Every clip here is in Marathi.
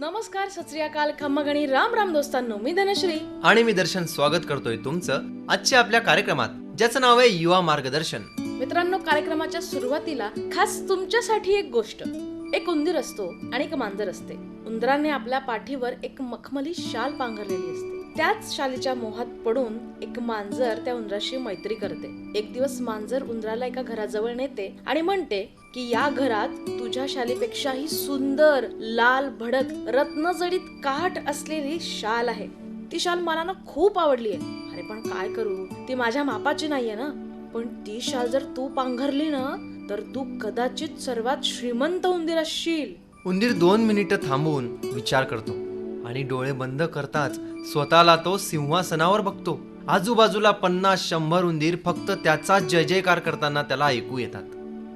नमस्कार सत श्री अकाल खम्मगणी राम राम दोस्तांनो मी धनश्री. आणि मी दर्शन स्वागत करतोय तुमचं आजच्या आपल्या कार्यक्रमात ज्याचं नाव आहे युवा मार्गदर्शन. मित्रांनो कार्यक्रमाच्या सुरुवातीला खास तुमच्यासाठी एक गोष्ट. एक उंदीर असतो आणि एक मांजर असते. उंदराने आपल्या पाठीवर एक मखमली शाल पांघरलेली असते. त्याच शालीच्या मोहात पडून एक मांजर त्या उंदराशी मैत्री करते. एक दिवस मांजर उंदराला एका घराजवळ नेते आणि म्हणते की या घरात तुझ्या शालीपेक्षाही सुंदर लाल भडक रत्नजडीत काठ असलेली शाल आहे. ती शाल मला ना खूप आवडली आहे. अरे पण काय करू? ती माझ्या मापाची नाहीये ना. पण ती शाल जर तू पांघरली ना तर तू कदाचित सर्वात श्रीमंत उंदीर असशील. उंदीर दोन मिनिटं थांबून विचार करतो. आणि डोळे बंद करताच स्वतःला तो सिंहासनावर बघतो. आजूबाजूला पन्नास शंभर उंदीर फक्त त्याचा जय जयकार करताना त्याला ऐकू येतात.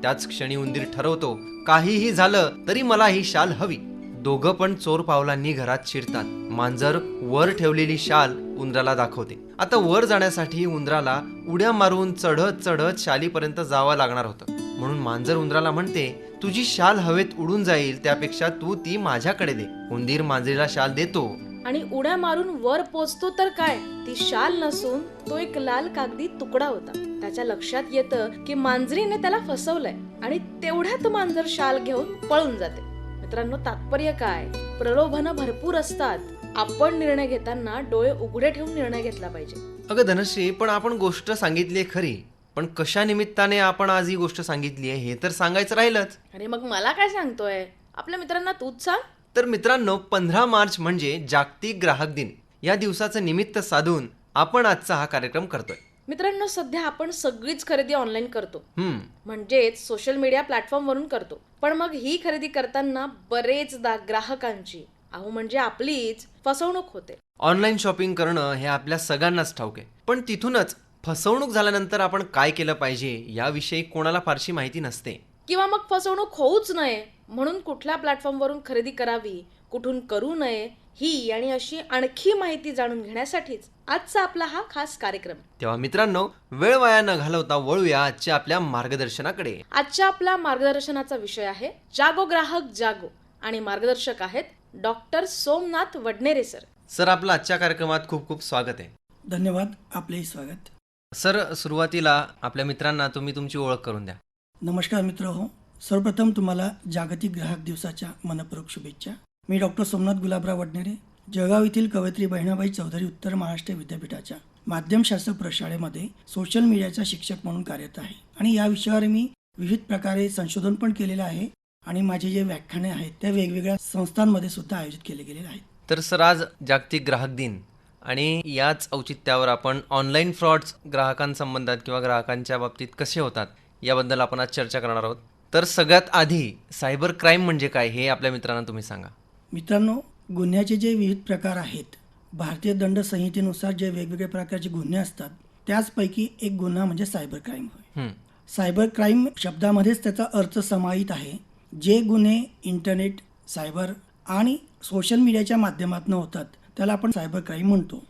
त्याच क्षणी उंदीर ठरवतो काहीही झालं तरी मला ही शाल हवी. दोघं पण चोर पावलांनी घरात शिरतात. मांजर वर ठेवलेली शाल उंदराला दाखवते. आता वर जाण्यासाठी उंदराला उड्या मारून चढत चढत शालीपर्यंत जावं लागणार होतं. म्हणून मांजर उंदराला म्हणते तुझी शाल हवेत उडून जाईल त्यापेक्षा तू ती माझ्याकडे दे. उंदीर मांजरीला शाल देतो. आणि उड्या मारून वर पोचतो तर काय? ती शाल नसून तो एक लाल कागदी तुकडा होता. त्याच्या लक्षात येतं की मांजरीने त्याला फसवलंय आणि तेवढ्यात मांजर शाल घेऊन पळून जाते. मित्रांनो तात्पर्य काय? प्रलोभन भरपूर असतात. आपण निर्णय घेताना डोळे उघडे ठेवून निर्णय घेतला पाहिजे. अगं धनश्री पण आपण गोष्ट सांगितली खरी. पण कशा निमित्ताने आपण आज ही गोष्ट सांगितली आहे हे तर सांगायचं राहिलंच. अरे मग मला काय सांगतोय? आपल्या मित्रांना तूच सांग. तर मित्रांनो पंधरा मार्च म्हणजे जागतिक ग्राहक दिन. या दिवसाचं निमित्त साधून आपण आजचा हा कार्यक्रम करतोय. मित्रांनो सध्या आपण सगळीच खरेदी ऑनलाईन करतो. हम्म. म्हणजेच सोशल मीडिया प्लॅटफॉर्म वरून करतो. पण मग ही खरेदी करताना बरेचदा ग्राहकांची अहो म्हणजे आपलीच फसवणूक होते. ऑनलाईन शॉपिंग करणं हे आपल्या सगळ्यांनाच ठाऊक आहे. पण तिथूनच फसवणूक झाल्यानंतर आपण काय केलं पाहिजे याविषयी कोणाला फारशी माहिती नसते. किंवा मग फसवणूक होऊच नये म्हणून कुठल्या प्लॅटफॉर्मवरून खरेदी करावी कुठून करू नये ही आणि अशी आणखी माहिती जाणून घेण्यासाठीच आजचा आपला हा खास कार्यक्रम. तेव्हा मित्रांनो वेळ वाया न घालवता वळूया आजच्या आपल्या मार्गदर्शनाकडे. आजच्या आपल्या मार्गदर्शनाचा विषय आहे जागो ग्राहक जागो. आणि मार्गदर्शक आहेत doctor Somnath Wadnere sir. Sir आपलं आजच्या कार्यक्रमात खूप खूप स्वागत आहे. धन्यवाद आपलेही स्वागत. सर सुरुवातीला आपल्या मित्रांना तुम्ही तुमची ओळख करून द्या. नमस्कार मित्र हो. सर्वप्रथम तुम्हाला जागतिक ग्राहक दिवसाच्या मनपूर्वक शुभेच्छा. मी डॉक्टर सोमनाथ गुलाबराव वडनेरे जळगाव येथील कवयित्री बहिणाबाई चौधरी उत्तर महाराष्ट्र विद्यापीठाच्या माध्यमशास्त्र प्रशाळेमध्ये सोशल मीडियाचा शिक्षक म्हणून कार्यरत आहे. आणि या विषयावर मी विविध प्रकारे संशोधन पण केलेलं आहे आणि माझे जे व्याख्याने आहेत त्या वेगवेगळ्या संस्थांमध्ये सुद्धा आयोजित केले गेलेले आहेत. तर सर आज जागतिक ग्राहक दिन. आणि याच औचित्यावर आपण ऑनलाईन फ्रॉड्स ग्राहकांसंबंधात किंवा ग्राहकांच्या बाबतीत कसे होतात याबद्दल आपण आज चर्चा करणार आहोत. तर सगळ्यात आधी सायबर क्राईम म्हणजे काय हे आपल्या मित्रांना तुम्ही सांगा. मित्रांनो गुन्ह्याचे जे विविध प्रकार आहेत भारतीय दंड संहितेनुसार जे वेगवेगळ्या प्रकारचे गुन्हे असतात त्याचपैकी एक गुन्हा म्हणजे सायबर क्राईम होय सायबर क्राईम शब्दामध्येच त्याचा अर्थ समाहित आहे जे गुन्हे इंटरनेट सायबर आणि सोशल मीडियाच्या माध्यमातून होतात. त्याला आपण सायबर क्राईम म्हणतो.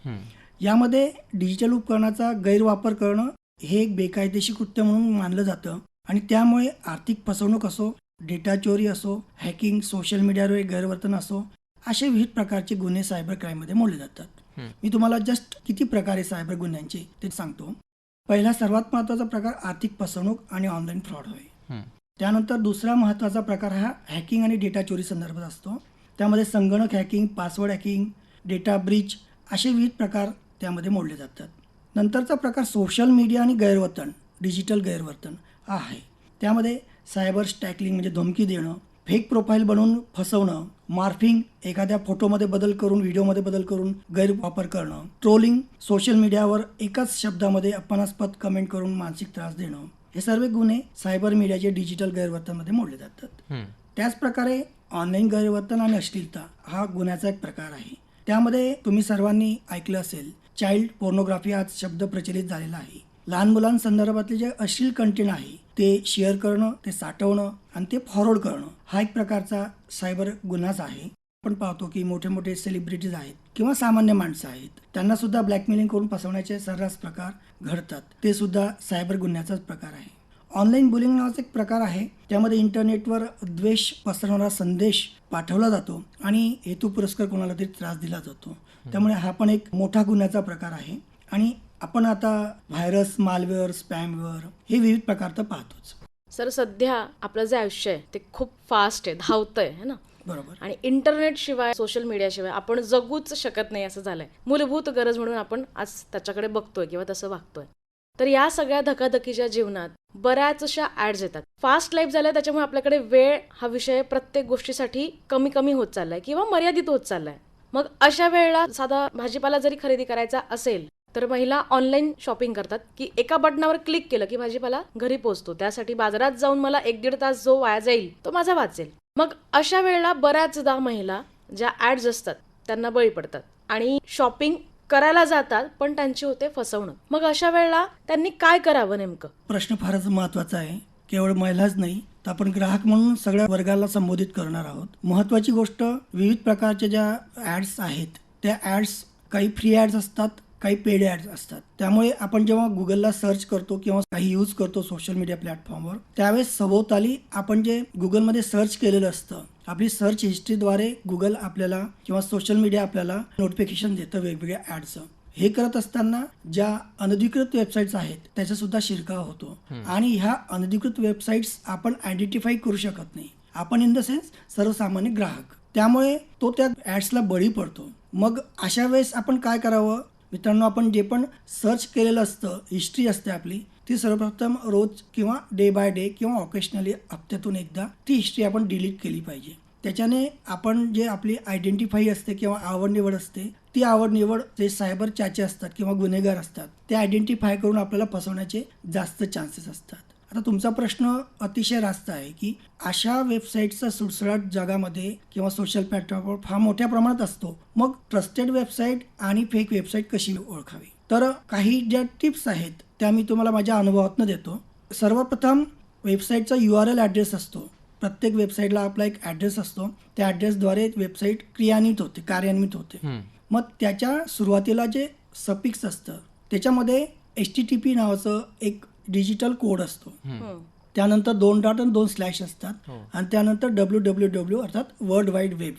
यामध्ये डिजिटल उपकरणाचा गैरवापर करणं हे एक बेकायदेशीर कृत्य म्हणून मानलं जातं आणि त्यामुळे आर्थिक फसवणूक असो डेटा चोरी असो हॅकिंग सोशल मीडियावर गैरवर्तन असो असे विविध प्रकारचे गुन्हे सायबर क्राईममध्ये मोडले जातात. मी तुम्हाला जस्ट किती प्रकारे सायबर गुन्ह्यांचे ते सांगतो पहिला सर्वात महत्त्वाचा प्रकार आर्थिक फसवणूक आणि ऑनलाईन फ्रॉड होय. त्यानंतर दुसरा महत्त्वाचा प्रकार हा हॅकिंग आणि डेटा चोरी संदर्भात असतो त्यामध्ये संगणक hacking password hacking data breach असे विविध प्रकार त्यामध्ये मोडले जातात. नंतरचा प्रकार सोशल मीडिया आणि गैरवर्तन डिजिटल गैरवर्तन हा आहे. त्यामध्ये सायबर स्टॅकलिंग म्हणजे धमकी देणं फेक प्रोफाईल बनवून फसवणं मार्फिंग एखाद्या फोटोमध्ये बदल करून व्हिडिओमध्ये बदल करून गैरवापर करणं ट्रोलिंग सोशल मीडियावर एकाच शब्दामध्ये अपमानास्पद कमेंट करून मानसिक त्रास देणं हे सर्व गुन्हे सायबर मीडियाचे डिजिटल गैरवर्तनमध्ये मोडले जातात. हम्म. त्याचप्रकारे ऑनलाईन गैरवर्तन आणि अश्लीलता हा गुन्ह्याचा एक प्रकार आहे. त्यामध्ये तुम्ही सर्वांनी ऐकलं असेल चाइल्ड पोर्नोग्राफी हा शब्द प्रचलित झालेला आहे. लहान मुलांसंदर्भातले जे अश्लील कंटेंट आहे ते शेअर करणं ते साठवणं आणि ते फॉरवर्ड करणं हा एक प्रकारचा सायबर गुन्हाच आहे. आपण पाहतो की मोठे मोठे सेलिब्रिटीज आहेत किंवा सामान्य माणसं आहेत त्यांना सुद्धा ब्लॅकमेलिंग करून फसवण्याचे सर्रास प्रकार घडतात. ते सुद्धा सायबर गुन्ह्याचाच प्रकार आहे. ऑनलाईन बुलिंग नावाचा एक प्रकार आहे त्यामध्ये इंटरनेटवर द्वेष पसरवणारा संदेश पाठवला जातो आणि हेतू पुरस्कार कोणाला तरी त्रास दिला जातो. त्यामुळे हा पण एक मोठा गुन्ह्याचा प्रकार आहे. आणि आपण आता व्हायरस मालवेअर स्पॅमवेअर हे विविध प्रकार तर पाहतोच. सर सध्या आपलं जे आयुष्य आहे ते खूप फास्ट आहे धावतंय है ना? बरोबर. आणि इंटरनेट शिवाय सोशल मीडियाशिवाय आपण जगूच शकत नाही असं झालंय. मूलभूत गरज म्हणून आपण आज त्याच्याकडे बघतोय किंवा तसं वागतोय. तर या सगळ्या धकाधकीच्या जीवनात बऱ्याचशा ऍड्स येतात. फास्ट लाईफ झाल्या त्याच्यामुळे आपल्याकडे वेळ हा विषय प्रत्येक गोष्टीसाठी कमी कमी होत चाललाय किंवा मर्यादित होत चाललाय. मग अशा वेळेला साधा भाजीपाला जरी खरेदी करायचा असेल तर महिला ऑनलाईन शॉपिंग करतात की एका बटनावर क्लिक केलं की भाजीपाला घरी पोहोचतो. त्यासाठी बाजारात जाऊन मला एक दीड तास जो वाया जाईल तो माझा वाचेल. मग अशा वेळेला बऱ्याचदा महिला ज्या ऍड्स असतात त्यांना बळी पडतात. आणि शॉपिंग करायला जातात पण त्यांची होते फसवणूक. मग अशा वेळेला त्यांनी काय करावं नेमकं? प्रश्न फारच महत्त्वाचा आहे. केवळ महिलाच नाही तर आपण ग्राहक म्हणून सगळ्या वर्गाला संबोधित करणार आहोत. महत्त्वाची गोष्ट विविध प्रकारच्या ज्या ॲड्स आहेत त्या ॲड्स काही फ्री ॲड्स असतात काही पेड ॲड्स असतात. त्यामुळे आपण जेव्हा गुगलला सर्च करतो किंवा काही यूज करतो सोशल मीडिया प्लॅटफॉर्मवर त्यावेळेस सभोवताली आपण जे गुगलमध्ये सर्च केलेलं असतं आपली सर्च हिस्ट्रीद्वारे गुगल आपल्याला किंवा सोशल मीडिया आपल्याला नोटिफिकेशन देतं वेगवेगळ्या ॲडचं हे करत असताना ज्या अनधिकृत वेबसाईट्स आहेत त्याचा सुद्धा शिरकाव होतो. आणि ह्या अनधिकृत वेबसाईट्स आपण आयडेंटिफाय करू शकत नाही. आपण इन द सेन्स सर्वसामान्य ग्राहक. त्यामुळे तो त्या ॲड्सला बळी पडतो. मग अशा वेळेस आपण काय करावं? मित्रांनो आपण जे पण सर्च केलेलं असतं हिस्ट्री असते आपली ती सर्वप्रथम रोज किंवा डे बाय डे किंवा ऑकेशनली हप्त्यातून एकदा ती हिस्ट्री आपण डिलीट केली पाहिजे. त्याच्याने आपण जे आपली आयडेंटिफाई असते किंवा आवड निवड असते ती आवड निवड जे सायबर चाचे असतात किंवा गुन्हेगार असतात ते आयडेंटिफाय करून आपल्याला फसवण्याचे जास्त चान्सेस असतात. आता तुमचा प्रश्न अतिशय रास्त आहे की अशा वेबसाईटचा सुळसुळाट जगामध्ये किंवा सोशल प्लॅटफॉर्मवर फार मोठ्या प्रमाणात असतो मग ट्रस्टेड वेबसाईट आणि फेक वेबसाईट कशी ओळखावी? तर काही ज्या टिप्स आहेत त्या मी तुम्हाला माझ्या अनुभवातनं देतो. सर्वप्रथम वेबसाईटचा यू आर एल ॲड्रेस असतो. प्रत्येक वेबसाईटला आपला एक ॲड्रेस असतो. त्या ॲड्रेसद्वारे वेबसाईट क्रियान्वित होते कार्यान्वित होते. मग त्याच्या सुरुवातीला जे सपिक्स असतं त्याच्यामध्ये एच टी टी पी नावाचं एक डिजिटल कोड असतो. हं. त्यानंतर दोन डॉट आणि दोन स्लॅश असतात. आणि त्यानंतर डब्ल्यू डब्ल्यू डब्ल्यू अर्थात वर्ल्ड वाईड वेब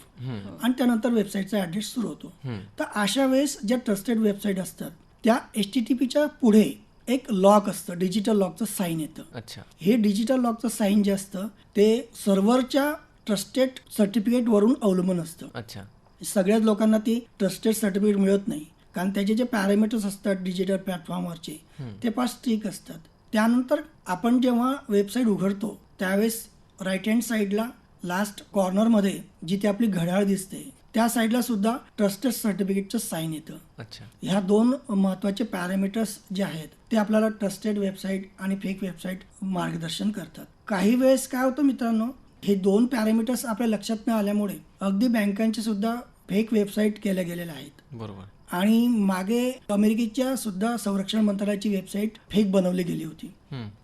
आणि त्यानंतर वेबसाईटचा ॲड्रेस सुरू होतो. तर अशा वेळेस ज्या ट्रस्टेड वेबसाईट असतात त्या एच टी टी पीच्या पुढे एक लॉक असतं डिजिटल लॉकचं साईन येतं. अच्छा. हे डिजिटल लॉकचं साईन जे असतं ते सर्व्हरच्या ट्रस्टेड सर्टिफिकेटवरून अवलंबून असतं. अच्छा. सगळ्याच लोकांना ती ट्रस्टेड सर्टिफिकेट मिळत नाही. कारण त्याचे जे पॅरामीटर्स असतात डिजिटल प्लॅटफॉर्मवरचे ते फार स्ट्रिक असतात. त्यानंतर आपण जेव्हा वेबसाईट उघडतो त्यावेळेस राईट हँड साईडला लास्ट कॉर्नरमध्ये जिथे आपली घड्याळ दिसते त्या साईडला सुद्धा ट्रस्टेड सर्टिफिकेटचं साईन येतं. अच्छा. ह्या दोन महत्त्वाचे पॅरामीटर्स जे आहेत ते आपल्याला ट्रस्टेड वेबसाईट आणि फेक वेबसाईट मार्गदर्शन करतात. काही वेळेस काय होतं मित्रांनो हे दोन पॅरामीटर्स आपल्या लक्षात न आल्यामुळे अगदी बँकांचे सुद्धा फेक वेबसाईट केल्या गेलेल्या आहेत. बरोबर. आणि मागे अमेरिकेच्या सुद्धा संरक्षण मंत्रालयाची वेबसाईट फेक बनवली गेली होती.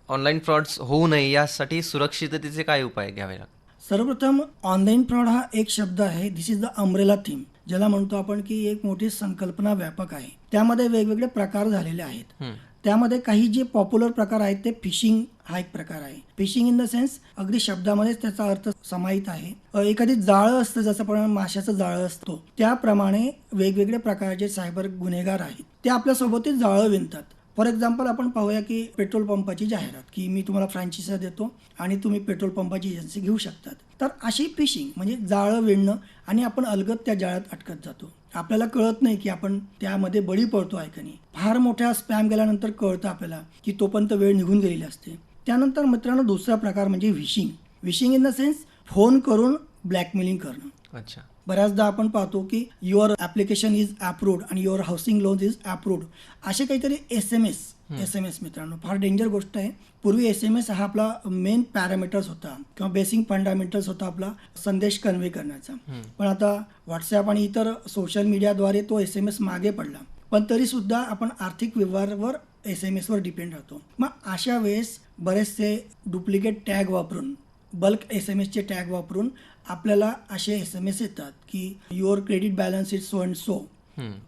ऑनलाईन फ्रॉड्स होऊ नये यासाठी सुरक्षिततेचे काय उपाय घ्यावे लागतात? सर्वप्रथम ऑनलाईन फ्रॉड हा एक शब्द आहे. This is the umbrella theme ज्याला म्हणतो आपण की एक मोठी संकल्पना व्यापक आहे. त्यामध्ये वेगवेगळे प्रकार झालेले आहेत. त्यामध्ये काही जे पॉप्युलर प्रकार आहेत ते फिशिंग हा एक प्रकार आहे. फिशिंग इन द सेन्स अगदी शब्दामध्येच त्याचा अर्थ समाहित आहे. एखादी जाळं असतं जसं पण माशाचं जाळं असतो त्याप्रमाणे वेगवेगळे प्रकारचे सायबर गुन्हेगार आहेत. ते आपल्यासोबतच जाळं विणतात. फॉर एक्झाम्पल आपण पाहूया की पेट्रोल पंपाची जाहिरात की मी तुम्हाला फ्रँचायसी देतो आणि तुम्ही पेट्रोल पंपाची एजन्सी घेऊ शकतात. तर अशी फिशिंग म्हणजे जाळं विणणं आणि आपण अलगत त्या जाळ्यात अटकत जातो. आपल्याला कळत नाही की आपण त्यामध्ये बळी पडतो आहे का नाही. फार मोठ्या स्पॅम गेल्यानंतर कळतं आपल्याला की तोपर्यंत वेळ निघून गेलेली असते. त्यानंतर मित्रांनो दुसरा प्रकार म्हणजे vishing vishing in the sense phone करून ब्लॅकमेलिंग करणं. अच्छा. बऱ्याचदा आपण पाहतो की युअर ॲप्लिकेशन इज अप्रूव्ड आणि your housing loan is approved असे काहीतरी S M S S M S मित्रांनो फार डेंजर गोष्ट आहे. पूर्वी एस एम एस हा आपला मेन पॅरामीटर्स होता किंवा बेसिक फंडामेंटल्स होता आपला संदेश कन्वे करण्याचा. पण आता व्हॉट्सॲप आणि इतर सोशल मीडियाद्वारे तो एस एम एस मागे पडला. पण तरी सुद्धा आपण आर्थिक व्यवहारावर एस एम एसवर डिपेंड राहतो. मग अशा वेळेस बरेचसे डुप्लिकेट टॅग वापरून बल्क एस एम एसचे टॅग वापरून आपल्याला असे एस एम एस येतात की your credit balance is so and so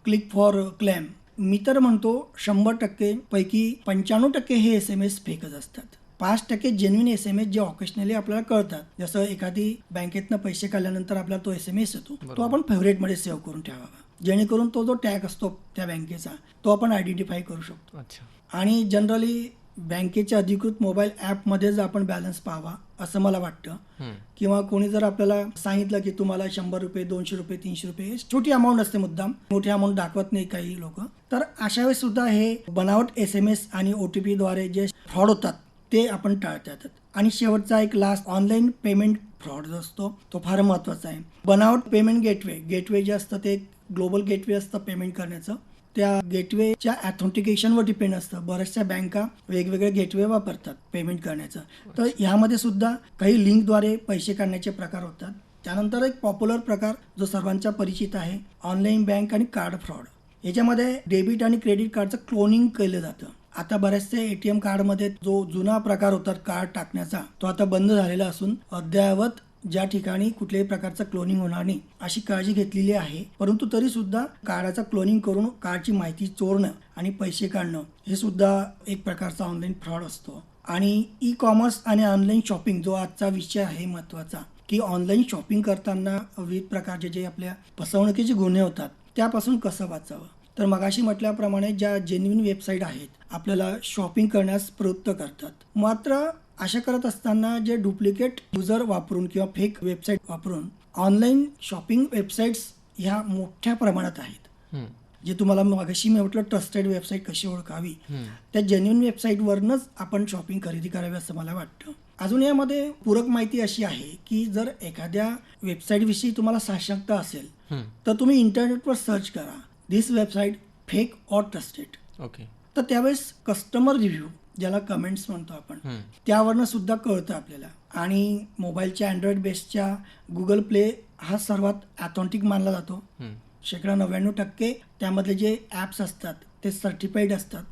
click for claim मी तर म्हणतो शंभर टक्के पैकी पंच्याण्णव टक्के हे एस एम एस फेकच असतात. पाच टक्के जेन्युन एस एम एस जे ऑकेशनली आपल्याला कळतात. जसं एखादी बँकेतनं पैसे काढल्यानंतर आपल्याला तो एस एम एस येतो. तो आपण फेवरेटमध्ये सेव्ह करून ठेवावा. जेणेकरून तो जो टॅग असतो त्या बँकेचा तो आपण आयडेंटिफाय करू शकतो. आणि जनरली बँकेच्या अधिकृत मोबाईल ॲपमध्येच आपण बॅलन्स पाहावा असं मला वाटतं. किंवा कोणी जर आपल्याला सांगितलं की तुम्हाला शंभर रुपये दोनशे रुपये तीनशे रुपये छोटी अमाऊंट असते मुद्दाम. मोठी अमाऊंट दाखवत नाही काही लोक. तर अशा वेळेस सुद्धा हे बनावट एस एम एस आणि ओ टी पीद्वारे जे फ्रॉड होतात ते आपण टाळता येतात आणि शेवटचा एक लास्ट ऑनलाईन पेमेंट फ्रॉड जो असतो तो फार महत्त्वाचा आहे. बनावट पेमेंट गेटवे गेटवे जे असतं ते ग्लोबल गेटवे असतं पेमेंट करण्याचं. त्या गेटवेच्या ॲथेंटिकेशनवर डिपेंड असतं. बऱ्याचशा बँका वेगवेगळे गेटवे वापरतात पेमेंट करण्याचं. तर ह्यामध्ये सुद्धा काही लिंकद्वारे पैसे काढण्याचे प्रकार होतात. त्यानंतर एक पॉप्युलर प्रकार जो सर्वांचा परिचित आहे ऑनलाईन बँक आणि कार्ड फ्रॉड याच्यामध्ये डेबिट आणि क्रेडिट कार्डचं क्लोनिंग केलं जातं. आता बऱ्याचशा ए टी एम कार्डमध्ये जो जुना प्रकार होता कार्ड टाकण्याचा तो आता बंद झालेला असून अद्ययावत ज्या ठिकाणी कुठल्याही प्रकारचं क्लोनिंग होणार नाही अशी काळजी घेतलेली आहे. परंतु तरी सुद्धा कार्डाचं क्लोनिंग करून कार्डची माहिती चोरणं आणि पैसे काढणं हे सुद्धा एक प्रकारचा ऑनलाईन फ्रॉड असतो. आणि ई कॉमर्स आणि ऑनलाईन शॉपिंग जो आजचा विषय आहे महत्त्वाचा की ऑनलाईन शॉपिंग करताना विविध प्रकारचे जे आपल्या फसवणुकीचे गुन्हे होतात त्यापासून कसं वाचावं? तर मगाशी म्हटल्याप्रमाणे ज्या जेन्युन वेबसाईट आहेत आपल्याला शॉपिंग करण्यास प्रवृत्त करतात. मात्र अशा करत असताना जे डुप्लिकेट युजर वापरून किंवा फेक वेबसाईट वापरून ऑनलाईन शॉपिंग वेबसाईट्स ह्या मोठ्या प्रमाणात आहेत. जे तुम्हाला मागाशी मी म्हटलं ट्रस्टेड वेबसाईट कशी ओळखावी. त्या जेन्युन वेबसाईटवरनंच आपण शॉपिंग खरेदी करावी असं मला वाटतं अजून यामध्ये पूरक माहिती अशी आहे की जर एखाद्या वेबसाईटविषयी तुम्हाला साशंकता असेल. तर तुम्ही इंटरनेटवर सर्च करा this website fake or trusted okay तर त्यावेळेस कस्टमर रिव्ह्यू ज्याला कमेंट्स म्हणतो आपण. त्यावरनं सुद्धा कळतं आपल्याला आणि मोबाईलच्या अँड्रॉइड बेसच्या गुगल प्ले हा सर्वात ॲथॉन्टिक मानला जातो. शेकडा नव्याण्णव टक्के त्यामधले जे ॲप्स असतात ते सर्टिफाईड असतात.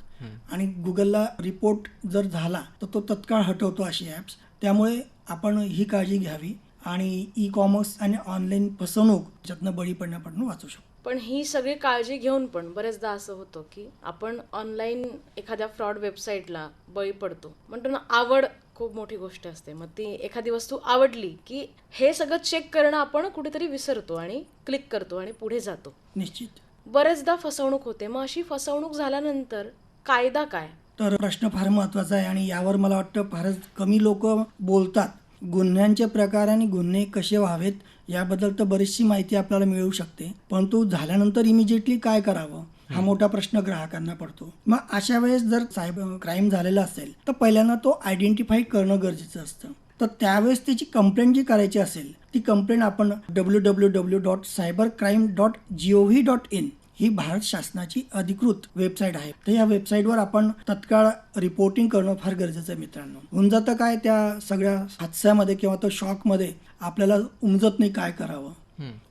आणि गुगलला रिपोर्ट जर झाला तर तो तत्काळ हटवतो अशी ॲप्स त्यामुळे आपण ही काळजी घ्यावी आणि ई कॉमर्स आणि ऑनलाईन फसवणूक याच्यातनं बळी पडण्यापासून वाचू शकतो पण ही सगळी काळजी घेऊन पण बरेचदा असं होतं की आपण ऑनलाईन एखाद्या फ्रॉड वेबसाईटला बळी पडतो. म्हणतो ना आवड खूप मोठी गोष्ट असते. मग ती एखादी वस्तू आवडली की हे सगळं चेक करणं आपण कुठेतरी विसरतो आणि क्लिक करतो आणि पुढे जातो. निश्चित. बरेचदा फसवणूक होते. मग अशी फसवणूक झाल्यानंतर कायदा काय? तर प्रश्न फार महत्त्वाचा आहे आणि यावर मला वाटतं फारच कमी लोक बोलतात. गुन्ह्यांचे प्रकार आणि गुन्हे कसे व्हावेत याबद्दल तर बरीचशी माहिती आपल्याला मिळू शकते. परंतु झाल्यानंतर इमिजिएटली काय करावं? हा मोठा प्रश्न ग्राहकांना पडतो. मग अशा वेळेस जर सायबर क्राईम झालेला असेल तर पहिल्यांदा तो आयडेंटिफाय करणं गरजेचं असतं. तर त्यावेळेस त्याची कंप्लेंट जी करायची असेल ती कंप्लेंट आपण W W W dot cyber crime dot G O V dot in ही भारत शासनाची अधिकृत वेबसाईट आहे. तर या वेबसाईटवर आपण तत्काळ रिपोर्टिंग करणं फार गरजेचं आहे मित्रांनो. होऊन जातं काय त्या सगळ्या हादस्यामध्ये किंवा तो शॉकमध्ये आपल्याला उमजत नाही काय करावं.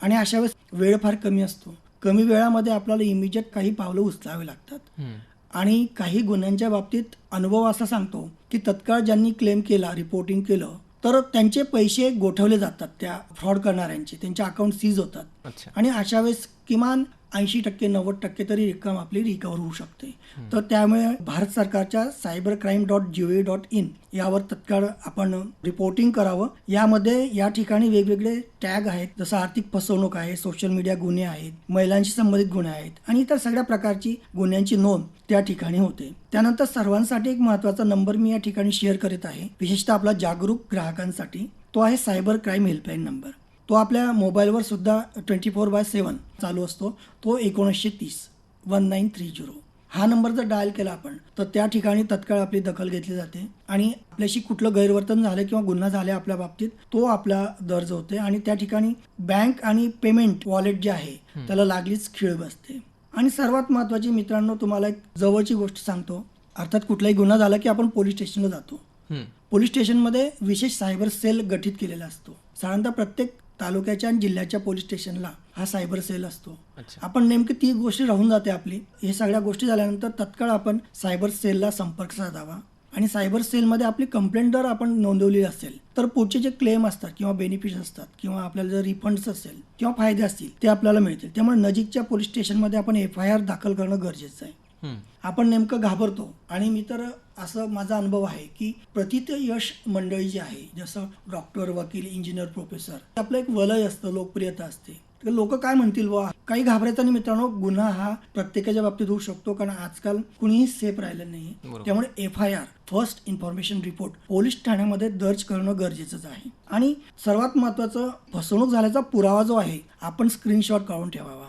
आणि अशा वेळेस वेळ फार कमी असतो. कमी वेळामध्ये आपल्याला इमिजिएट काही पावलं उचलावी लागतात. आणि काही गुन्ह्यांच्या बाबतीत अनुभव असा सांगतो की तत्काळ ज्यांनी क्लेम केला रिपोर्टिंग केलं तर त्यांचे पैसे गोठवले जातात त्या फ्रॉड करणाऱ्यांचे. त्यांचे अकाउंट सीज होतात. आणि अशा वेळेस किमान ऐंशी टक्के नव्वद टक्के तरी रक्कम आपली रिकवर होऊ शकते. तर त्यामुळे भारत सरकारच्या cyber crime dot G O dot in यावर तत्काळ आपण रिपोर्टिंग करावं. यामध्ये या ठिकाणी वेगवेगळे टॅग आहेत जसं आर्थिक फसवणूक आहे सोशल मीडिया गुन्हे आहेत महिलांशी संबंधित गुन्हे आहेत आणि इतर सगळ्या प्रकारची गुन्ह्यांची नोंद त्या ठिकाणी होते. त्यानंतर सर्वांसाठी एक महत्त्वाचा नंबर मी या ठिकाणी शेअर करीत आहे. विशेषतः आपला जागरूक ग्राहकांसाठी. तो आहे सायबर क्राईम हेल्पलाईन नंबर. तो आपल्या मोबाईलवर सुद्धा ट्वेंटी फोर बाय सेवन चालू असतो. तो एकोणीसशे तीस वन नाईन थ्री झिरो हा नंबर जर डायल केला आपण तर त्या ठिकाणी तत्काळ आपली दखल घेतली जाते आणि आपल्याशी कुठलं गैरवर्तन झालं किंवा गुन्हा झाला आपल्या बाबतीत तो आपला दर्ज होते आणि त्या ठिकाणी बँक आणि पेमेंट वॉलेट जे आहे त्याला लागलीच खीळ बसते. आणि सर्वात महत्त्वाची मित्रांनो तुम्हाला एक जवळची गोष्ट सांगतो. अर्थात कुठलाही गुन्हा झाला की आपण पोलीस स्टेशनला जातो. पोलीस स्टेशनमध्ये विशेष सायबर सेल गठीत केलेला असतो. साधारणतः प्रत्येक तालुक्याच्या आणि जिल्ह्याच्या पोलीस स्टेशनला हा सायबर सेल असतो. आपण नेमकी ती गोष्टी राहून जाते आपली. हे सगळ्या गोष्टी झाल्यानंतर तत्काळ आपण सायबर सेलला संपर्क साधावा. आणि सायबर सेलमध्ये आपली कंप्लेंट जर आपण नोंदवली असेल तर पुढचे जे क्लेम असतात किंवा बेनिफिट्स असतात किंवा आपल्याला जर रिफंड्स असेल किंवा फायदे असतील ते आपल्याला मिळतील. त्यामुळे नजीकच्या पोलीस स्टेशनमध्ये आपण एफ आय आर दाखल करणं गरजेचं आहे. आपण नेमकं घाबरतो. आणि मी तर असं माझा अनुभव आहे की प्रतित यश मंडळी जी आहे जसं डॉक्टर वकील इंजिनियर प्रोफेसर आपलं एक वलय असतं लोकप्रियता असते. तर लोक काय म्हणतील वा काही घाबरायचं नाही मित्रांनो गुन्हा हा प्रत्येकाच्या बाबतीत होऊ शकतो कारण आजकाल कुणीही सेफ राहिलं नाही. त्यामुळे F I R first information report police ठाण्यामध्ये दर्ज करणं गरजेचंच आहे. आणि सर्वात महत्वाचं फसवणूक झाल्याचा पुरावा जो आहे आपण स्क्रीनशॉट काढून ठेवावा.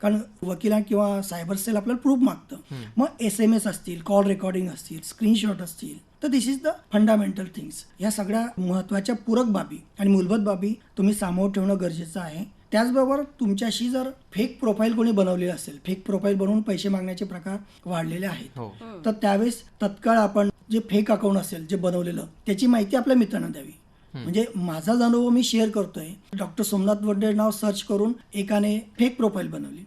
कारण वकिला किंवा सायबर सेल आपल्याला प्रूफ मागतं. मग एस एम एस असतील कॉल रेकॉर्डिंग असतील स्क्रीनशॉट असतील तर this is the fundamental things या सगळ्या महत्त्वाच्या पूरक बाबी आणि मूलभूत बाबी तुम्ही सामोरं ठेवणं गरजेचं आहे. त्याचबरोबर तुमच्याशी जर फेक प्रोफाईल कोणी बनवलेलं असेल फेक प्रोफाईल बनवून पैसे मागण्याचे प्रकार वाढलेले आहेत. हो. तर त्यावेळेस तत्काळ आपण जे फेक अकाउंट असेल जे बनवलेलं त्याची माहिती आपल्या मित्रांना द्यावी. म्हणजे माझाच अनुभव मी शेअर करतोय. डॉक्टर सोमनाथ वड्डे नाव सर्च करून एकाने फेक प्रोफाईल बनवली.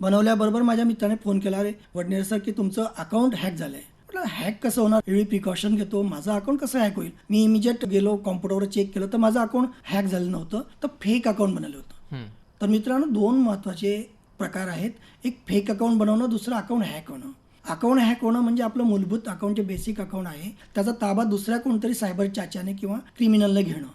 बनवल्याबरोबर माझ्या मित्राने फोन केला अरे वडनेर सर की तुमचं अकाउंट हॅक झालंय. हॅक कसं होणार? एवढी प्रिकॉशन घेतो. माझं अकाउंट कसं हॅक होईल? मी इमिजिएट गेलो कॉम्प्युटरवर चेक केलं तर माझं अकाउंट हॅक झालं नव्हतं. तर फेक अकाउंट बनवलं होतं. तर मित्रांनो दोन महत्त्वाचे प्रकार आहेत. एक फेक अकाउंट बनवणं दुसरं अकाउंट हॅक होणं. अकाउंट हॅक होणं म्हणजे आपलं मूलभूत अकाउंट जे बेसिक अकाउंट आहे त्याचा ताबा दुसऱ्या कोणतरी सायबर चाच्याने किंवा क्रिमिनलने घेणं.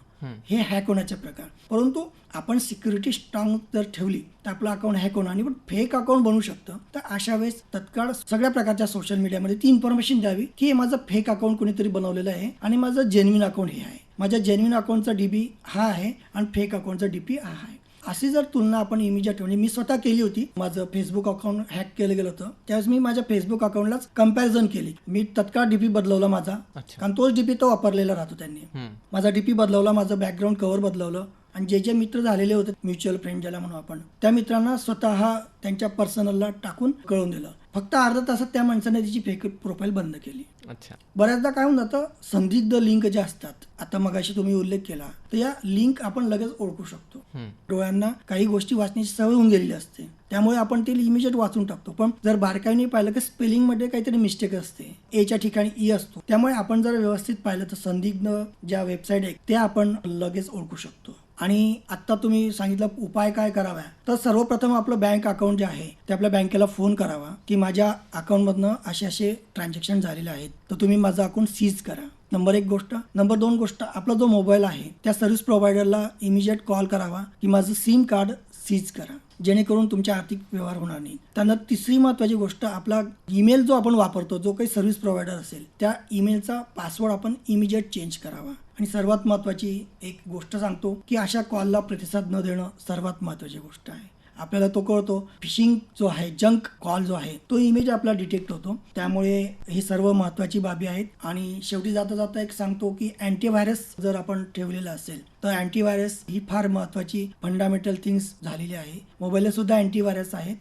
हे हॅक होण्याचे प्रकार. परंतु आपण सिक्युरिटी स्ट्रॉंग जर ठेवली तर आपलं अकाउंट हॅक होणं आणि पण फेक अकाउंट बनू शकतं. तर अशा वेळेस तत्काळ सगळ्या प्रकारच्या सोशल मीडियामध्ये ती इन्फॉर्मेशन द्यावी की हे माझं फेक अकाउंट कोणीतरी बनवलेलं आहे आणि माझं जेन्युइन अकाउंट हे आहे. माझ्या जेन्युइन अकाउंटचा डीबी हा आहे आणि फेक अकाउंटचा डीपी हा आहे. अशी जर तुलना आपण इमिजिएट म्हणजे मी स्वतः केली होती. माझं फेसबुक अकाउंट हॅक केलं गेलं होतं. त्यावेळेस मी माझ्या फेसबुक अकाउंटलाच कंपॅरिझन केली. मी तत्काळ डीपी बदलवला माझा. कारण तोच डीपी तो वापरलेला राहतो त्यांनी. माझा डीपी बदलवला माझं बॅकग्राऊंड कव्हर बदलवलं. आणि जे जे मित्र झालेले होते म्युच्युअल फ्रेंड ज्याला म्हणू आपण त्या मित्रांना स्वतः त्यांच्या पर्सनलला टाकून कळून दिलं. फक्त अर्धा तासात त्या माणसाने तिची फेक प्रोफाईल बंद केली. अच्छा. बऱ्याचदा काय होऊन जातं संदिग्ध लिंक ज्या असतात आता मगाशी तुम्ही उल्लेख केला तर या लिंक आपण लगेच ओळखू शकतो. डोळ्यांना काही गोष्टी वाचण्याची सवय होऊन गेलेली असते. त्यामुळे आपण ते इमिजिएट वाचून टाकतो. पण जर बारकाईने पाहिलं की स्पेलिंगमध्ये काहीतरी मिस्टेक असते. एच्या ठिकाणी ई असतो. त्यामुळे आपण जर व्यवस्थित पाहिलं तर संदिग्ध ज्या वेबसाईट आहेत त्या आपण लगेच ओळखू शकतो. आणि आत्ता तुम्ही सांगितलं उपाय काय करावा? तर सर्वप्रथम आपलं बँक अकाउंट जे आहे ते आपल्या बँकेला फोन करावा की माझ्या अकाउंटमधनं असे असे ट्रान्झॅक्शन झालेले आहेत. तर तुम्ही माझं अकाउंट सीज करा. नंबर एक गोष्ट. नंबर दोन गोष्ट आपला जो मोबाईल आहे त्या सर्व्हिस प्रोव्हायडरला इमिजिएट कॉल करावा की माझं सिम कार्ड सीज करा. जेणेकरून तुमच्या आर्थिक व्यवहार होणार नाही. त्यानंतर तिसरी महत्वाची गोष्ट आपला ईमेल जो आपण वापरतो जो काही सर्व्हिस प्रोव्हायडर असेल त्या ईमेलचा पासवर्ड आपण इमिजिएट चेंज करावा. आणि सर्वात महत्वाची एक गोष्ट सांगतो की अशा कॉलला प्रतिसाद न देणं सर्वात महत्वाची गोष्ट आहे. आपल्याला तो कळतो. फिशिंग जो आहे जंक कॉल जो आहे तो इमेज आपला डिटेक्ट होतो. त्यामुळे ही सर्व महत्वाची बाबी आहेत. आणि शेवटी जाता जाता एक सांगतो की अँटीव्हायरस जर आपण ठेवलेलं असेल तर अँटीव्हायरस ही फार महत्वाची फंडामेंटल थिंग्स झालेली आहे. मोबाईलला सुद्धा अँटीव्हायरस आहेत.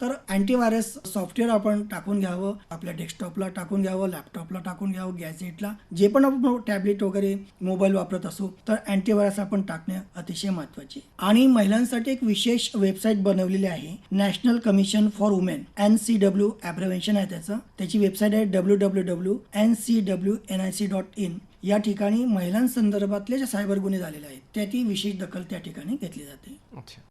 तर अँटीव्हायरस सॉफ्टवेअर आपण टाकून घ्यावं आपल्या डेस्कटॉपला टाकून घ्यावं लॅपटॉपला टाकून घ्यावं गॅजेटला जे पण आपण टॅबलेट वगैरे मोबाईल वापरत असू तर अँटीव्हायरस आपण टाकणे अतिशय महत्त्वाचे आणि महिलांसाठी एक विशेष वेबसाईट बनवलेली आहे national commission for women N C W abbreviation आहे त्याचं. त्याची वेबसाईट आहे W W W N C W N I C dot in या ठिकाणी महिलांसंदर्भातले जे सायबर गुन्हे झालेले आहेत त्याची विशेष दखल त्या ठिकाणी घेतली जाते.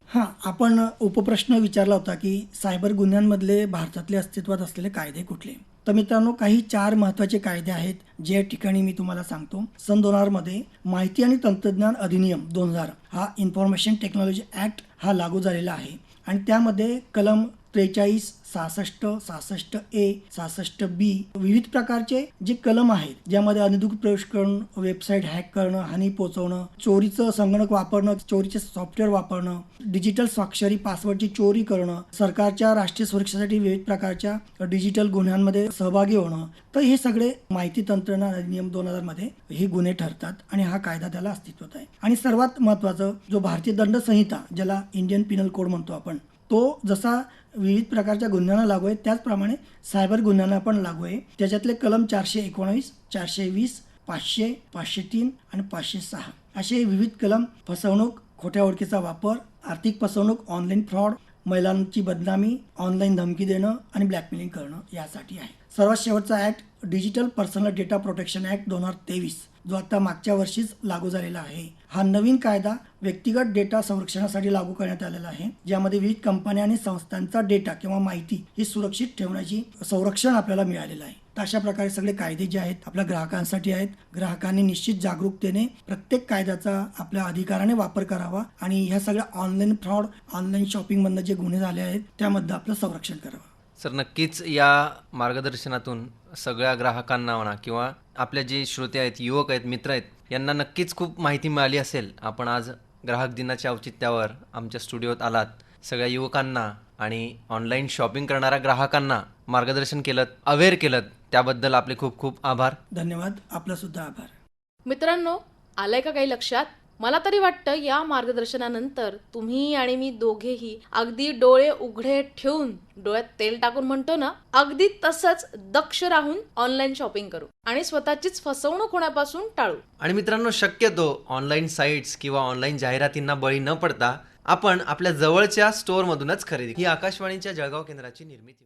हां आपण उपप्रश्न विचारला होता की सायबर गुन्ह्यांमधले भारतातले अस्तित्वात असलेले कायदे कुठले? तर मित्रांनो काही चार महत्त्वाचे कायदे आहेत जे ठिकाणी मी तुम्हाला सांगतो. सन दोन हजारमध्ये माहिती आणि तंत्रज्ञान अधिनियम दोन हजार हा इन्फॉर्मेशन टेक्नॉलॉजी ॲक्ट हा लागू झालेला आहे. आणि त्यामध्ये कलम त्रेचाळीस सहासष्ट सहासष्ट ए सहासष्ट बी विविध प्रकारचे जे कलम आहेत ज्यामध्ये अनधिकृत प्रवेश करणं वेबसाईट हॅक करणं हानी पोहोचवणं चोरीचं संगणक वापरणं चोरीचे सॉफ्टवेअर वापरणं डिजिटल स्वाक्षरी पासवर्डची चोरी करणं सरकारच्या राष्ट्रीय सुरक्षेसाठी विविध प्रकारच्या डिजिटल गुन्ह्यांमध्ये सहभागी होणं तर हे सगळे माहिती तंत्रज्ञान अधिनियम दोन हजारमध्ये हे गुन्हे ठरतात आणि हा कायदा त्याला अस्तित्वात आहे. आणि सर्वात महत्वाचं जो भारतीय दंड संहिता ज्याला इंडियन पिनल कोड म्हणतो आपण तो जसा विविध प्रकारच्या गुन्ह्यांना लागू आहे त्याचप्रमाणे सायबर गुन्ह्यांना पण लागू आहे. त्याच्यातले कलम चारशे एकोणावीस चारशे वीस पाचशे पाचशे तीन आणि पाचशे सहा. असे विविध कलम फसवणूक खोट्या ओळखीचा वापर आर्थिक फसवणूक ऑनलाईन फ्रॉड महिलांची बदनामी ऑनलाईन धमकी देणं आणि ब्लॅकमेलिंग करणं यासाठी आहे. सर्वात शेवटचा act digital personal data protection act दोन हजार तेवीस जो आता मागच्या वर्षीच लागू झालेला आहे. हा नवीन कायदा व्यक्तिगत डेटा संरक्षणासाठी लागू करण्यात आलेला आहे ज्यामध्ये विविध कंपन्या आणि संस्थांचा डेटा किंवा माहिती ही सुरक्षित ठेवण्याची संरक्षण आपल्याला मिळालेलं आहे. तर अशा प्रकारे सगळे कायदे जे आहेत आपल्या ग्राहकांसाठी आहेत. ग्राहकांनी निश्चित जागरूकतेने प्रत्येक कायद्याचा आपल्या अधिकाराने वापर करावा आणि ह्या सगळ्या ऑनलाईन फ्रॉड ऑनलाईन शॉपिंगमधनं जे गुन्हे झाले आहेत त्यामध्ये आपलं संरक्षण करावं. सर नक्कीच या मार्गदर्शनातून सगळ्या ग्राहकांना म्हणा किंवा आपले जे श्रोते आहेत युवक आहेत मित्र आहेत यांना नक्कीच खूप माहिती मिळाली असेल. आपण आज ग्राहक दिनाच्या औचित्यावर आमच्या स्टुडिओत आलात. सगळ्या युवकांना आणि ऑनलाईन शॉपिंग करणाऱ्या ग्राहकांना मार्गदर्शन केलं अवेअर केलं त्याबद्दल आपले खूप खूप आभार. धन्यवाद. आपला सुद्धा आभार. मित्रांनो आलंय का काही लक्षात? मला तरी वाटतं या मार्गदर्शनानंतर तुम्ही आणि मी दोघेही अगदी डोळे उघडे ठेवून डोळ्यात तेल टाकून म्हणतो ना अगदी तसंच दक्ष राहून ऑनलाईन शॉपिंग करू आणि स्वतःचीच फसवणूक होण्यापासून टाळू. आणि मित्रांनो शक्यतो ऑनलाईन साईट्स किंवा ऑनलाईन जाहिरातींना बळी न पडता आपण आपल्या जवळच्या स्टोअरमधूनच खरेदी ही आकाशवाणीच्या जळगाव केंद्राची निर्मिती